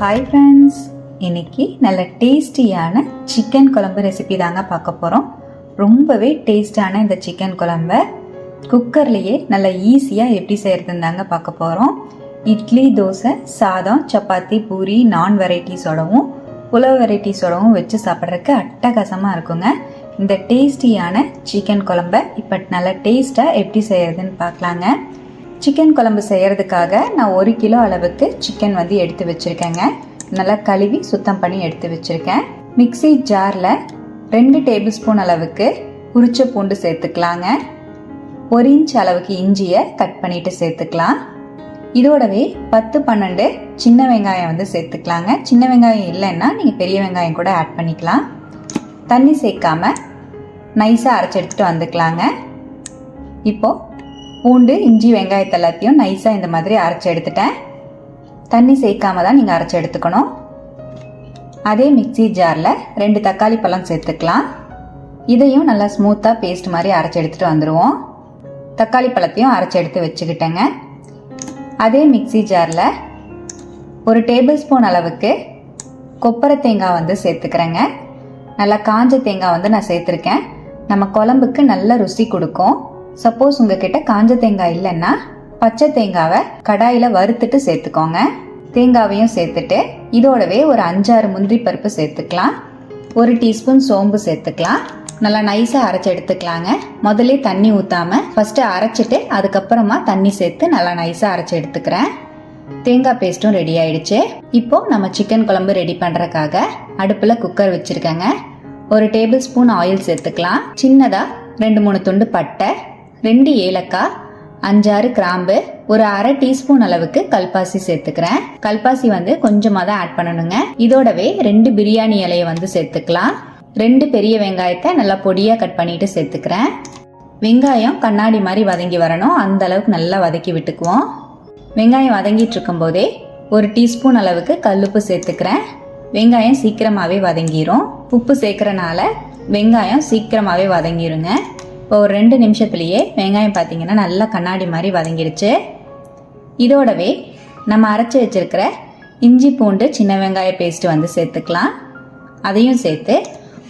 Hi friends இன்னைக்கு நல்ல டேஸ்டியான சிக்கன் குழம்பு ரெசிபி தாங்க பார்க்க போகிறோம் ரொம்பவே டேஸ்டான இந்த சிக்கன் குழம்ப குக்கர்லேயே நல்ல ஈஸியாக எப்படி செய்கிறதுன்னு தாங்க பார்க்க போகிறோம் இட்லி தோசை சாதம் சப்பாத்தி பூரி நான் வெரைட்டிஸோடவும் புலவு வெரைட்டிஸோடவும் வச்சு சாப்பிட்றதுக்கு அட்டகாசமாக இருக்குங்க. இந்த டேஸ்டியான சிக்கன் குழம்ப இப்போ நல்ல டேஸ்ட்டாக எப்படி செய்யறதுன்னு பார்க்கலாங்க. சிக்கன் குழம்பு செய்கிறதுக்காக நான் ஒரு கிலோ அளவுக்கு சிக்கன் வந்து எடுத்து வச்சுருக்கேங்க. நல்லா கழுவி சுத்தம் பண்ணி எடுத்து வச்சுருக்கேன். மிக்ஸி ஜாரில் ரெண்டு டேபிள் ஸ்பூன் அளவுக்கு உரிச்ச பூண்டு சேர்த்துக்கலாங்க. ஒரு இன்ச் அளவுக்கு இஞ்சியை கட் பண்ணிட்டு சேர்த்துக்கலாம். இதோடவே பத்து பன்னெண்டு சின்ன வெங்காயம் வந்து சேர்த்துக்கலாங்க. சின்ன வெங்காயம் இல்லைன்னா நீங்கள் பெரிய வெங்காயம் கூட ஆட் பண்ணிக்கலாம். தண்ணி சேர்க்காம நைஸாக அரைச்சி எடுத்துகிட்டு வந்துக்கலாங்க. இப்போது பூண்டு இஞ்சி வெங்காயத்தை எல்லாத்தையும் நைஸாக இந்த மாதிரி அரைச்சி எடுத்துட்டேன். தண்ணி சேர்க்காம தான் நீங்கள் அரைச்சி எடுத்துக்கணும். அதே மிக்ஸி ஜாரில் ரெண்டு தக்காளி பழம் சேர்த்துக்கலாம். இதையும் நல்லா ஸ்மூத்தாக பேஸ்ட் மாதிரி அரைச்சி எடுத்துகிட்டு வந்துடுவோம் தக்காளி பழத்தையும் அரைச்சி எடுத்து வச்சுக்கிட்டேங்க. அதே மிக்ஸி ஜாரில் ஒரு டேபிள் ஸ்பூன் அளவுக்கு கொப்பரை தேங்காய் வந்து சேர்த்துக்கிறேங்க. நல்லா காஞ்ச தேங்காய் வந்து நான் சேர்த்துருக்கேன். நம்ம குழம்புக்கு நல்ல ருசி கொடுக்கும். சப்போஸ் உங்ககிட்ட காஞ்ச தேங்காய் இல்லைன்னா பச்சை தேங்காவை கடாயில் வறுத்துட்டு சேர்த்துக்கோங்க. தேங்காவையும் சேர்த்துட்டு இதோடவே ஒரு அஞ்சாறு முந்திரி பருப்பு சேர்த்துக்கலாம். ஒரு டீஸ்பூன் சோம்பு சேர்த்துக்கலாம். நல்லா நைஸாக அரைச்சி எடுத்துக்கலாங்க. முதல்ல தண்ணி ஊற்றாம ஃபஸ்ட்டு அரைச்சிட்டு அதுக்கப்புறமா தண்ணி சேர்த்து நல்லா நைஸாக அரைச்சி எடுத்துக்கிறேன். தேங்காய் பேஸ்ட்டும் ரெடி ஆயிடுச்சு. இப்போ நம்ம சிக்கன் குழம்பு ரெடி பண்ணுறக்காக அடுப்பில் குக்கர் வச்சுருக்கேங்க. ஒரு டேபிள் ஸ்பூன் ஆயில் சேர்த்துக்கலாம். சின்னதாக ரெண்டு மூணு துண்டு பட்டை ரெண்டு ஏலக்காய் அஞ்சாறு கிராம்பு ஒரு அரை டீஸ்பூன் அளவுக்கு கல்பாசி சேர்த்துக்கிறேன். கல்பாசி வந்து கொஞ்சமாக தான் ஆட் பண்ணணுங்க. இதோடவே ரெண்டு பிரியாணி இலையை வந்து சேர்த்துக்கலாம். ரெண்டு பெரிய வெங்காயத்தை நல்லா பொடியாக கட் பண்ணிட்டு சேர்த்துக்கிறேன். வெங்காயம் கண்ணாடி மாதிரி வதங்கி வரணும். அந்த அளவுக்கு நல்லா வதக்கி விட்டுக்குவோம். வெங்காயம் வதங்கிட்டு இருக்கும்போதே ஒரு டீஸ்பூன் அளவுக்கு கல்லுப்பு சேர்த்துக்கிறேன். வெங்காயம் சீக்கிரமாகவே வதங்கிரும். உப்பு சேர்க்கறனால வெங்காயம் சீக்கிரமாகவே வதங்கிருங்க. இப்போ ஒரு ரெண்டு நிமிஷத்துலேயே வெங்காயம் பார்த்தீங்கன்னா நல்லா கண்ணாடி மாதிரி வதங்கிடுச்சு இதோடவே நம்ம அரைச்சி வச்சுருக்கிற இஞ்சி பூண்டு சின்ன வெங்காய பேஸ்ட்டு வந்து சேர்த்துக்கலாம். அதையும் சேர்த்து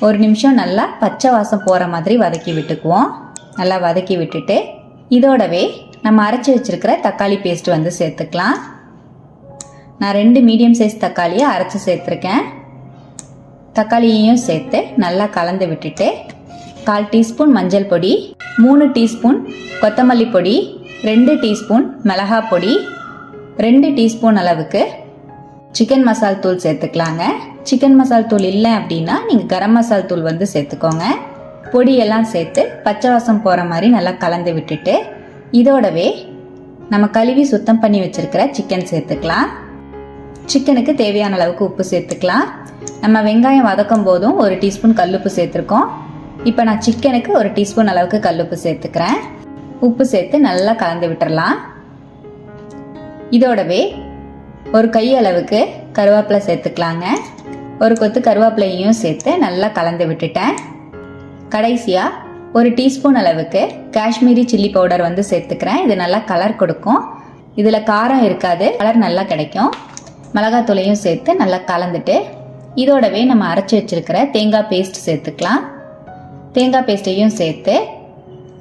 ஒரு நிமிஷம் நல்லா பச்சை வாசம் போகிற மாதிரி வதக்கி விட்டுக்குவோம். நல்லா வதக்கி விட்டுட்டு இதோடவே நம்ம அரைச்சி வச்சுருக்கிற தக்காளி பேஸ்ட் வந்து சேர்த்துக்கலாம். நான் ரெண்டு மீடியம் சைஸ் தக்காளியை அரைச்சி சேர்த்துருக்கேன். தக்காளியையும் சேர்த்து நல்லா கலந்து விட்டுட்டு கால் டீஸ்பூன் மஞ்சள் பொடி மூணு டீஸ்பூன் கொத்தமல்லி பொடி ரெண்டு டீஸ்பூன் மிளகா பொடி ரெண்டு டீஸ்பூன் அளவுக்கு சிக்கன் மசால் தூள் சேர்த்துக்கலாங்க. சிக்கன் மசால் தூள் இல்லை அப்படின்னா நீங்கள் கரம் மசால் தூள் வந்து சேர்த்துக்கோங்க. பொடியெல்லாம் சேர்த்து பச்சை வாசம் போகிற மாதிரி நல்லா கலந்து விட்டுட்டு இதோடவே நம்ம கழுவி சுத்தம் பண்ணி வச்சிருக்கிற சிக்கன் சேர்த்துக்கலாம். சிக்கனுக்கு தேவையான அளவுக்கு உப்பு சேர்த்துக்கலாம். நம்ம வெங்காயம் வதக்கும் போதும் ஒரு டீஸ்பூன் கல்லுப்பு சேர்த்துருக்கோம். இப்போ நான் சிக்கனுக்கு ஒரு டீஸ்பூன் அளவுக்கு கல்லுப்பு சேர்த்துக்கிறேன். உப்பு சேர்த்து நல்லா கலந்து விட்டுறலாம். இதோடவே ஒரு கை அளவுக்கு கருவேப்பிலை சேர்த்துக்கலாங்க. ஒரு கொத்து கருவேப்பிலையும் சேர்த்து நல்லா கலந்து விட்டுட்டேன். கடைசியாக ஒரு டீஸ்பூன் அளவுக்கு காஷ்மீரி சில்லி பவுடர் வந்து சேர்த்துக்கிறேன். இது நல்லா கலர் கொடுக்கும். இதில் காரம் இருக்காது கலர் நல்லா கிடைக்கும். மிளகாத்தூளையும் சேர்த்து நல்லா கலந்துட்டு இதோடவே நம்ம அரைச்சி வச்சிருக்கிற தேங்காய் பேஸ்ட் சேர்த்துக்கலாம். தேங்காய் பேஸ்ட்டையும் சேர்த்து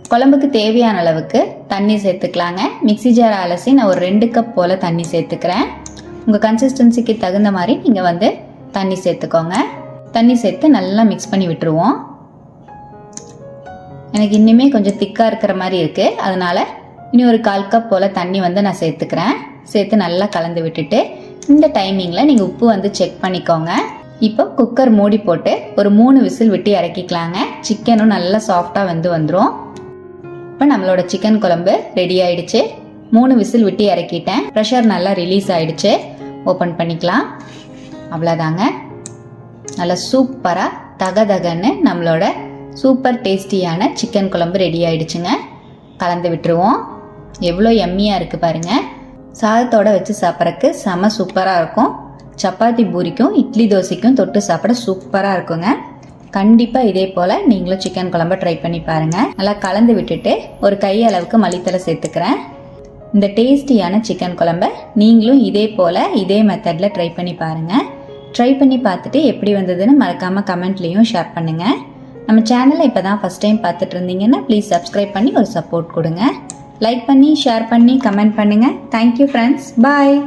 குழம்புக்கு தேவையான அளவுக்கு தண்ணி சேர்த்துக்கலாங்க. மிக்ஸி ஜார் அலசி நான் ஒரு ரெண்டு கப் போல் தண்ணி சேர்த்துக்கிறேன். உங்கள் கன்சிஸ்டன்சிக்கு தகுந்த மாதிரி நீங்கள் வந்து தண்ணி சேர்த்துக்கோங்க. தண்ணி சேர்த்து நல்லா மிக்ஸ் பண்ணி விட்டுருவோம். எனக்கு இன்னுமே கொஞ்சம் திக்காக இருக்கிற மாதிரி இருக்குது அதனால் இனி ஒரு கால் கப் போல் தண்ணி வந்து நான் சேர்த்துக்கிறேன். சேர்த்து நல்லா கலந்து விட்டுட்டு இந்த டைமிங்கில் நீங்கள் உப்பு வந்து செக் பண்ணிக்கோங்க. இப்போ குக்கர் மூடி போட்டு ஒரு மூணு விசில் விட்டு இறக்கிக்கலாங்க. சிக்கனும் நல்லா சாஃப்டாக வந்து வந்துடும் இப்போ நம்மளோட சிக்கன் குழம்பு ரெடி ஆயிடுச்சு. மூணு விசில் விட்டு இறக்கிட்டேன். ப்ரெஷர் நல்லா ரிலீஸ் ஆயிடுச்சு. ஓப்பன் பண்ணிக்கலாம். அவ்வளோதாங்க. நல்லா சூப்பராக தக தகன்னு நம்மளோட சூப்பர் டேஸ்டியான சிக்கன் குழம்பு ரெடி ஆயிடுச்சுங்க. கலந்து விட்டுருவோம். எவ்வளோ எம்மியாக இருக்குது பாருங்க. சாதத்தோட வச்சு சாப்பிட்றக்கு செம சூப்பராக இருக்கும். சப்பாத்தி பூரிக்கும் இட்லி தோசைக்கும் தொட்டு சாப்பிட சூப்பராக இருக்குங்க. கண்டிப்பாக இதே போல் நீங்களும் சிக்கன் குழம்பு ட்ரை பண்ணி பாருங்கள் நல்லா கலந்து விட்டுட்டு ஒரு கை அளவுக்கு மல்லித்தலை சேர்த்துக்கிறேன். இந்த டேஸ்டியான சிக்கன் குழம்ப நீங்களும் இதே போல் இதே மெத்தடில் ட்ரை பண்ணி பாருங்கள் ட்ரை பண்ணி பார்த்துட்டு எப்படி வந்ததுன்னு மறக்காமல் கமெண்ட்லேயும் ஷேர் பண்ணுங்கள் நம்ம சேனலை இப்போ தான் ஃபஸ்ட் டைம் பார்த்துட்டு இருந்தீங்கன்னா ப்ளீஸ் சப்ஸ்கிரைப் பண்ணி ஒரு சப்போர்ட் கொடுங்க. லைக் பண்ணி ஷேர் பண்ணி கமெண்ட் பண்ணுங்கள் தேங்க்யூ ஃப்ரெண்ட்ஸ் பாய்